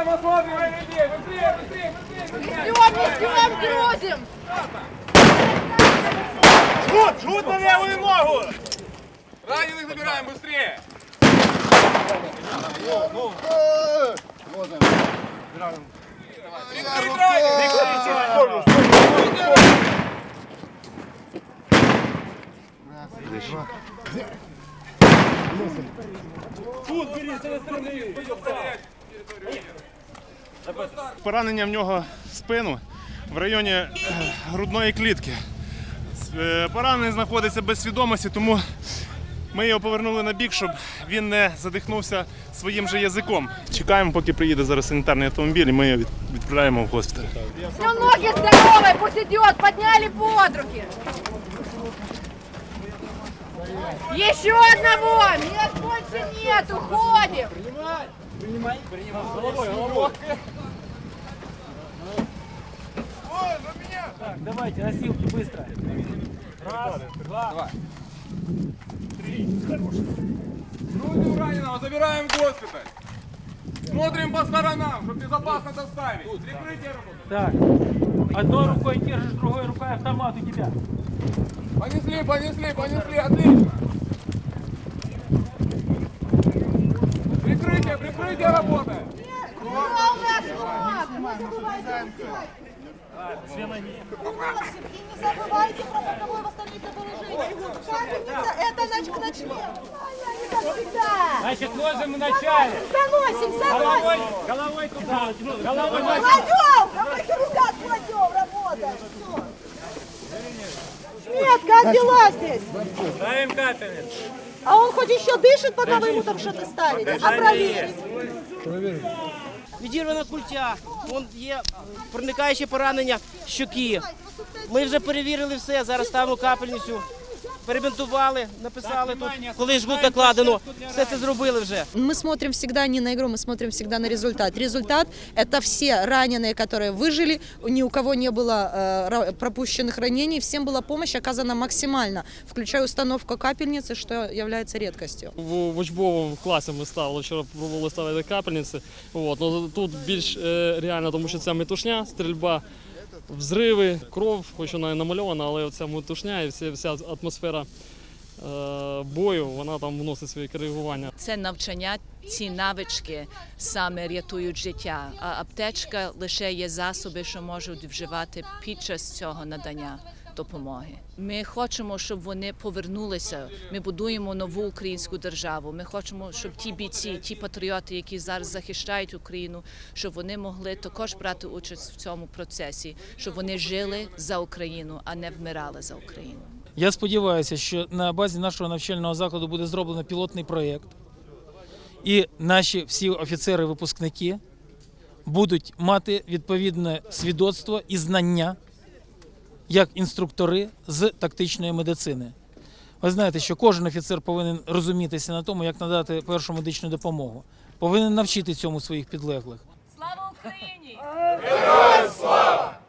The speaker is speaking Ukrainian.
осматривай людей! Быстрее, быстрее, быстрее! Несем, несем, грузим! Жут, жут на левую ногу! Раненых забираем, быстрее! Прикрыть раненых! Поранення в нього в спину в районі е, грудної клітки. Е, Поранений знаходиться без свідомості, тому ми його повернули на бік, щоб він не задихнувся своїм же язиком. Чекаємо, поки приїде зараз санітарний автомобіль, і ми його відправляємо в госпіталь. Все, ноги здоровые, пусть идет, подняли под руки. Одного! Нет, больше нет, уходим! Давайте, носилки быстро. Раз, два. Грузим раненого, забираем в госпиталь! Смотрим по сторонам, чтобы безопасно доставить! Прикрытие работает! Так. Одной рукой держишь, другой рукой автомат у тебя. Понесли, понесли, понесли, отлично! Прикрытие работает! Просим, и не забывайте про боковое восстановительное положение. Капельница – это нач- ночлег. Ай, как всегда. Значит, ложим в начале. Заносим, Головой, заносим. головой туда. Головой на Кладем! Давайте руках кладем, работаем. Все. Нет, как дела здесь? Ставим капельницу. А он хоть еще дышит, пока вы ему там что-то ставите? А проверить? відірвана культя, вон є проникаюче поранення щоки. Ми вже перевірили все, зараз ставимо капельницю, перебинтували, написали тут, коли жгут накладено. Все це зробили вже. Мы смотрим всегда не на игру, мы смотрим всегда на результат. Результат – это все раненые, которые выжили, ни у кого не было э, ра- пропущенных ранений, всем была помощь оказана максимально, включая установку капельницы, что является редкостью. В в учбовому класі ми ставили, вчора пробували ставити капельниці. От, ну, тут більш е, реально, тому що це метушня, стрільба, взриви, кров, хоч вона і намальована, але ця мутушня, і вся, вся атмосфера е, бою, вона там вносить свої коригування. це навчання, ці навички саме рятують життя. А аптечка лише є засоби, що можуть вживати під час цього надання допомоги. Ми хочемо, щоб вони повернулися. Ми будуємо нову українську державу. Ми хочемо, щоб ті бійці, ті патріоти, які зараз захищають Україну, щоб вони могли також брати участь в цьому процесі, щоб вони жили за Україну, а не вмирали за Україну. Я сподіваюся, що на базі нашого навчального закладу буде зроблено пілотний проєкт, і наші всі офіцери-випускники будуть мати відповідне свідоцтво і знання як інструктори з тактичної медицини. Ви знаєте, що кожен офіцер повинен розумітися на тому, як надати першу медичну допомогу, повинен навчити цьому своїх підлеглих. Слава Україні! Слава!